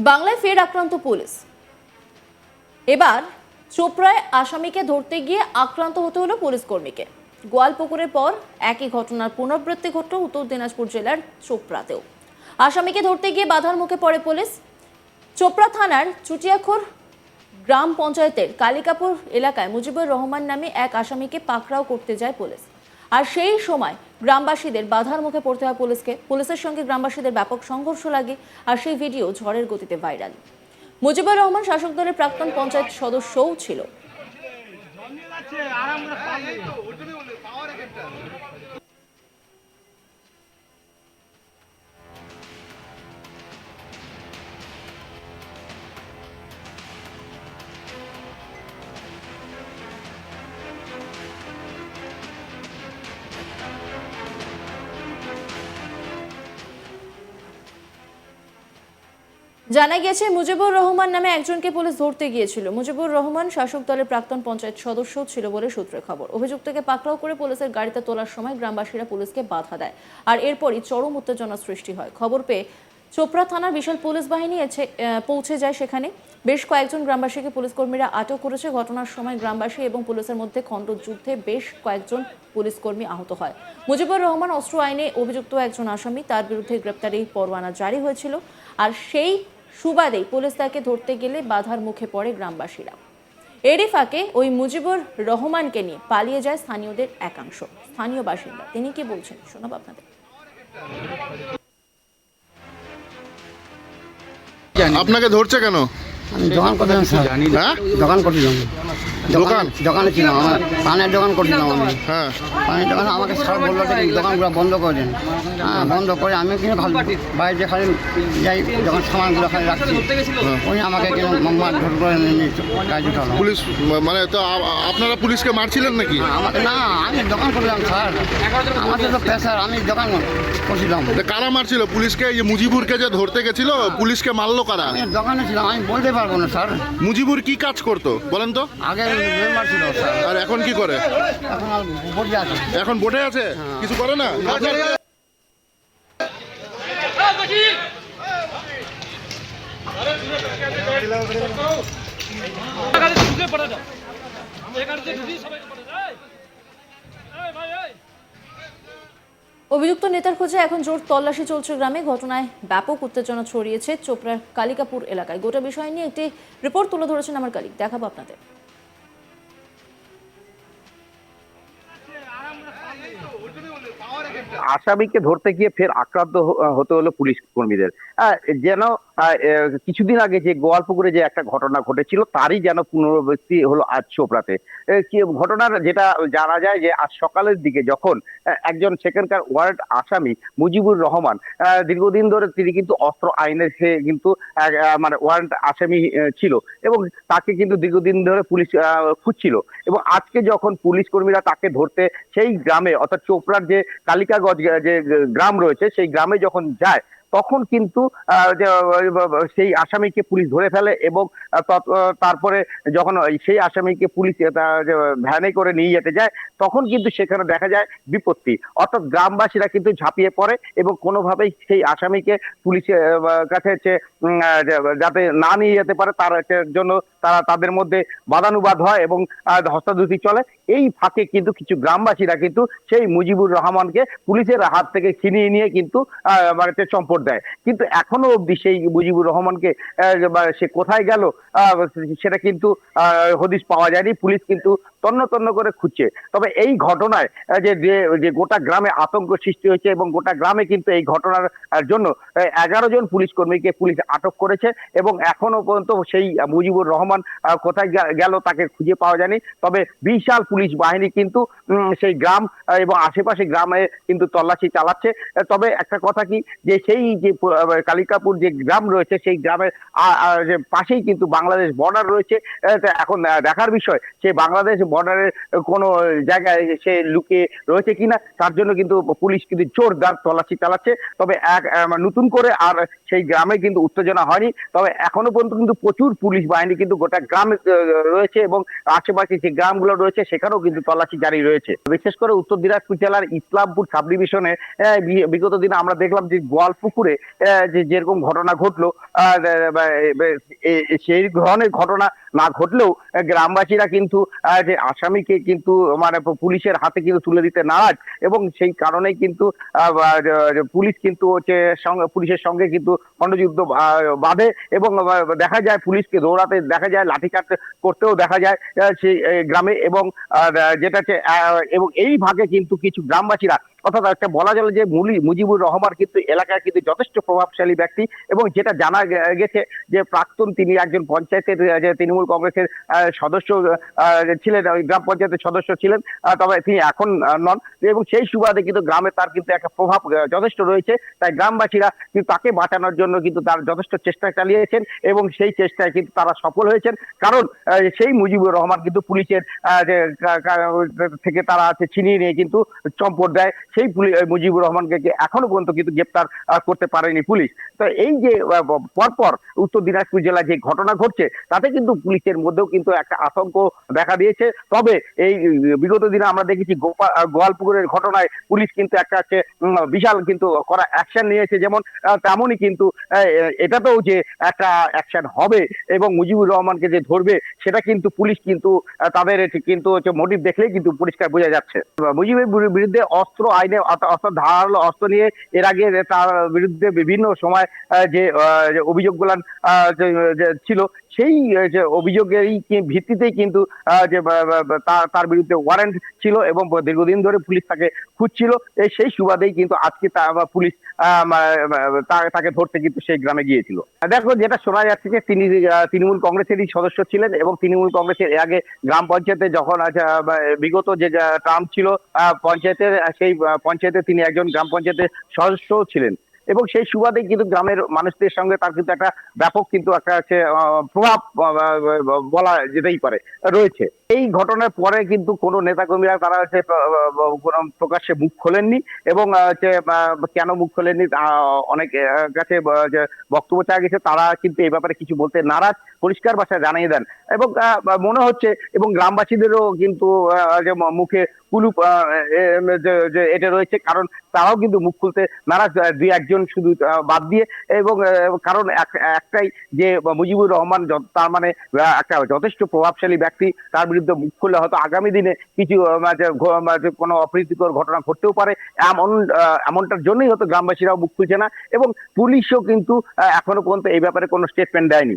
বাংলায় ফের আক্রান্ত পুলিশ। এবার চোপড়ায় আসামিকে ধরতে গিয়ে আক্রান্ত হতে হলো পুলিশ কর্মীকে। গোয়ালপুকুরের পর একই ঘটনার পুনরাবৃত্তি ঘটল উত্তর দিনাজপুর জেলার চোপড়াতেও। আসামিকে ধরতে গিয়ে বাধার মুখে পড়ে পুলিশ। চোপড়া থানার চুটিয়াখোর গ্রাম পঞ্চায়েতের কালিকাপুর এলাকায় মুজিবুর রহমান নামে এক আসামিকে পাকড়াও করতে যায় পুলিশ। আর সেই সময় গ্রামবাসীদের বাধার মুখে পড়তে হয় পুলিশকে পুলিশের সঙ্গে গ্রামবাসীদের ব্যাপক সংঘর্ষ লাগে আর সেই ভিডিও ঝড়ের গতিতে ভাইরাল মুজিবুর রহমান শাসক দলের প্রাক্তন পঞ্চায়েত সদস্যও ছিল জানা গেছে মুজিবুর রহমান নামে একজনকে পুলিশ ধরতে গিয়েছিল। মুজিবুর রহমান শাসক দলের প্রাক্তন পঞ্চায়েত সদস্য ছিল বলে সূত্রে খবর। অভিযুক্তকে পাকড়াও করে পুলিশের গাড়িতে তোলার সময় গ্রামবাসীরা পুলিশকে বাধা দেয়। আর এরপরই চরম উত্তেজনা সৃষ্টি হয়। খবর পেয়ে চোপড়া থানার বিশাল পুলিশ বাহিনী পৌঁছে যায় সেখানে। বেশ কয়েকজন গ্রামবাসীকে পুলিশ কর্মীরা আটক করেছে। ঘটনার সময় গ্রামবাসী এবং পুলিশের মধ্যে খণ্ডযুদ্ধে বেশ কয়েকজন পুলিশ কর্মী আহত হয়। মুজিবুর রহমান অস্ত্র আইনে অভিযুক্ত একজন আসামি। তার বিরুদ্ধে গ্রেপ্তারি পরোয়ানা জারি হয়েছিল। আর সেই সুবাদেই পুলিশ তাকে ধরতে গেলে বাধার মুখে পড়ে গ্রামবাসীরা। এরই ফাঁকে ওই মুজিবুর রহমানকে নিয়ে পালিয়ে যায় স্থানীয়দের একাংশ। স্থানীয় বাসিন্দা তিনি কি বলছেন? শোনাব আপনাদের। আপনাকে ধরছে কেন? আমি দোকান করতে জানি দোকান দোকান করছিলাম দোকান? দোকানে ছিলাম আমার। পানের দোকান করছিলাম আমি হ্যাঁ। পানের দোকানে আমাকে স্যার বলল যে দোকানগুলো বন্ধ করে দেন। হ্যাঁ বন্ধ করে আমি কিনে ভালো বাইরে খালি যাই যখন সামানগুলো খালি রাখছি। উনি আমাকে কিনে মার ধর করে গাড়ি উঠালো। পুলিশ মানে তো আপনারা পুলিশকে মারছিলেন নাকি? আমাকে না আমি দোকান করলাম স্যার। আমাদের তো প্রেশার আমি দোকান করছিলাম। কারা মারছিল? পুলিশকে এই মুজিবুরকে যে ধরতে গেছিল পুলিশকে মারলো কারা? আমি দোকানে ছিলাম আমি বলতে পারব না স্যার। মুজিবুর কি কাজ করতো বলেন তো? আগে আর এখন কি করে? এখন বোটে আছে? কিছু করে না? অভিযুক্ত নেতার খোঁজে এখন জোর তল্লাশি চলছে গ্রামে। ঘটনায় ব্যাপক উত্তেজনা ছড়িয়েছে চোপড়ার কালিকাপুর এলাকায়। গোটা বিষয় নিয়ে একটি রিপোর্ট তুলে ধরেছেন আমার কালিক দেখাবো আপনাদের। আসামিকে ধরতে গিয়ে ফের আক্রান্ত হতে হলো পুলিশ কর্মীদের। যেন কিছুদিন আগে যে গোয়ালপুকুরে যে একটা ঘটনা ঘটেছিল, তারই যেন পুনরাবৃত্তি হলো আজ চোপড়াতে। ঘটনার যেটা জানা যায় যে আজ সকালের দিকে যখন একজন সেখানকার ওয়ার্ড আসামি মুজিবুর রহমান দীর্ঘদিন ধরে তিনি কিন্তু অস্ত্র আইনে সে কিন্তু মানে ওয়ারেন্ট আসামি ছিল এবং তাকে কিন্তু দীর্ঘদিন ধরে পুলিশ খুঁজছিল এবং আজকে যখন পুলিশ কর্মীরা তাকে ধরতে সেই গ্রামে, অর্থাৎ চোপড়ার যে কালিকাগঞ্জ যে গ্রাম রয়েছে, সেই গ্রামে যখন যায় তখন কিন্তু সেই আসামিকে পুলিশ ধরে ফেলে এবং তারপরে যখন সেই আসামিকে পুলিশ ভ্যানে করে নিয়ে যেতে যায় তখন কিন্তু সেখানে দেখা যায় বিপত্তি। অর্থাৎ গ্রামবাসীরা কিন্তু ঝাঁপিয়ে পড়ে এবং কোনোভাবেই সেই আসামিকে পুলিশের কাছে যাতে না নিয়ে যেতে পারে তার জন্য তারা তাদের মধ্যে বাদানুবাদ হয় এবং আহ, ধস্তাধস্তি চলে। এই ফাঁকে কিন্তু কিছু গ্রামবাসীরা কিন্তু সেই মুজিবুর রহমানকে পুলিশের হাত থেকে ছিনিয়ে নিয়ে কিন্তু চম্পট দেয়। কিন্তু এখনও অবধি সেই মুজিবুর রহমানকে সে কোথায় গেল সেটা কিন্তু হদিশ পাওয়া যায়নি। পুলিশ কিন্তু তন্ন তন্ন করে খুঁজছে। তবে এই ঘটনায় যে, যে- গোটা গ্রামে আতঙ্ক সৃষ্টি হয়েছে এবং গোটা গ্রামে কিন্তু এই ঘটনার জন্য এগারো জন পুলিশ কর্মীকে পুলিশ আটক করেছে এবং এখনও পর্যন্ত সেই মুজিবুর রহমান কোথায় গেল তাকে খুঁজে পাওয়া যায়নি। তবে বিশাল পুলিশ বাহিনী কিন্তু সেই গ্রাম এবং আশেপাশে গ্রামে কিন্তু তল্লাশি চালাচ্ছে। তবে একটা কথা কি, যে সেই যে কালিকাপুর যে গ্রাম রয়েছে, সেই গ্রামের পাশেই কিন্তু বাংলাদেশ বর্ডার রয়েছে। এখন দেখার বিষয় সেই বাংলাদেশ বর্ডারের কোনো জায়গায় সে লুকিয়ে রয়েছে কিনা, তার জন্য কিন্তু পুলিশ কিন্তু জোরদার তল্লাশি চালাচ্ছে। তবে এক নতুন করে আর সেই গ্রামে কিন্তু উত্তেজনা হয়নি। তবে এখনও পর্যন্ত কিন্তু প্রচুর পুলিশ বাহিনী কিন্তু গোটা গ্রামে রয়েছে এবং আশেপাশে যে গ্রামগুলো রয়েছে, সেখানেও কিন্তু তল্লাশি জারি রয়েছে। বিশেষ করে উত্তর দিনাজপুর জেলার ইসলামপুর সাব ডিভিশনে বিগত দিনে আমরা দেখলাম যে গোয়ালপুকুরে যে যেরকম ঘটনা ঘটলো সেই ধরনের ঘটনা না ঘটলেও গ্রামবাসীরা কিন্তু যে আসামিকে কিন্তু মানে পুলিশের হাতে কিন্তু তুলে দিতে নারাজ এবং সেই কারণেই কিন্তু পুলিশ কিন্তু হচ্ছে পুলিশের সঙ্গে কিন্তু খণ্ডযুদ্ধ বাঁধে এবং দেখা যায় পুলিশকে দৌড়াতে, দেখা যায় লাঠিচার্জ করতেও দেখা যায় সেই গ্রামে এবং যেটা হচ্ছে এবং এই ভাগে কিন্তু কিছু গ্রামবাসীরা অর্থাৎ একটা বলা চলে যে মুলি, মুজিবুর রহমান কিন্তু এলাকার কিন্তু যথেষ্ট প্রভাবশালী ব্যক্তি এবং যেটা জানা গেছে যে প্রাক্তন তিনি একজন পঞ্চায়েতের যে তৃণমূল কংগ্রেসের সদস্য ছিলেন গ্রাম পঞ্চায়েতের সদস্য ছিলেন তবে তিনি এখন নন। এবং সেই সুবাদে কিন্তু গ্রামে তার কিন্তু একটা প্রভাব যথেষ্ট রয়েছে। তাই গ্রামবাসীরা কিন্তু তাকে বাঁচানোর জন্য কিন্তু তার যথেষ্ট চেষ্টা চালিয়েছেন এবং সেই চেষ্টায় কিন্তু তারা সফল হয়েছেন। কারণ সেই মুজিবুর রহমান কিন্তু পুলিশের থেকে তারা আছে, ছিনিয়ে নিয়ে কিন্তু চম্পট দেয়। সেই পুলিশ মুজিবুর রহমানকে এখনও পর্যন্ত কিন্তু গ্রেপ্তার করতে পারেনি পুলিশ। তো এই যে পরপর উত্তর দিনাজপুর জেলায় যে ঘটনা ঘটছে তাতে কিন্তু পুলিশের মধ্যেও কিন্তু একটা আতঙ্ক দেখা দিয়েছে। তবে এই বিগত দিনে আমরা দেখেছি গোপা- আহ, গোয়ালপুকুরের ঘটনায় পুলিশ কিন্তু একটা হচ্ছে বিশাল কিন্তু করা অ্যাকশন নিয়েছে। যেমন তেমনই কিন্তু এটাতেও যে একটা অ্যাকশন হবে এবং মুজিবুর রহমানকে যে ধরবে সেটা কিন্তু পুলিশ কিন্তু তাদের কিন্তু হচ্ছে মোটিভ দেখলেই কিন্তু পরিষ্কার বোঝা যাচ্ছে। মুজিবের বিরুদ্ধে অস্ত্র আইনে অর্থাৎ ধারালো অস্ত্র নিয়ে এর আগে তার বিরুদ্ধে বিভিন্ন সময় আহ, যে যে- যে ছিল সেই যে অভিযোগেরই কি- ভিত্তিতেই কিন্তু যে তার- বিরুদ্ধে ওয়ারেন্ট ছিল এবং দীর্ঘদিন ধরে পুলিশ তাকে খুঁজছিল। সেই সুবাদেই কিন্তু আজকে পুলিশ তাকে ধরতে কিন্তু সেই গ্রামে গিয়েছিল। দেখো যেটা শোনা যাচ্ছে যে তিনি তৃণমূল কংগ্রেসেরই সদস্য ছিলেন এবং তৃণমূল কংগ্রেসের আগে গ্রাম পঞ্চায়েতে যখন আহ, বিগত যে টার্ম ছিল পঞ্চায়েতের সেই পঞ্চায়েতে তিনি একজন গ্রাম পঞ্চায়েতের সদস্যও ছিলেন। এবং সেই সুবাদে কিন্তু গ্রামের মানুষদের সঙ্গে তার কিন্তু একটা ব্যাপক কিন্তু একটা হচ্ছে প্রভাব বলা যেতেই পারে, রয়েছে। এই ঘটনার পরে কিন্তু কোনো নেতাকর্মীরা তারা হচ্ছে কোনো প্রকাশ্যে মুখ খোলেননি এবং হচ্ছে কেন মুখ খোলেননি অনেক কাছে বক্তব্য চাওয়া গেছে, তারা কিন্তু এই ব্যাপারে কিছু বলতে নারাজ। পরিষ্কার ভাষায় জানিয়ে দেন। এবং মনে হচ্ছে এবং গ্রামবাসীদেরও কিন্তু মুখে কুলুপ এটা রয়েছে, কারণ তারাও কিন্তু মুখ খুলতে নারাজ দুই একজন শুধু বাদ দিয়ে, এবং কারণ একটাই যে মুজিবুর রহমান তার মানে একটা যথেষ্ট প্রভাবশালী ব্যক্তি, তার বিরুদ্ধে মুখ খুললে হয়তো আগামী দিনে কিছু মানে মানে কোনো অপ্রীতিকর ঘটনা ঘটতেও পারে। এমন এমনটার জন্যই হয়তো গ্রামবাসীরাও মুখ খুলছে না, এবং পুলিশও কিন্তু এখনও পর্যন্ত এই ব্যাপারে কোনো স্টেটমেন্ট দেয়নি।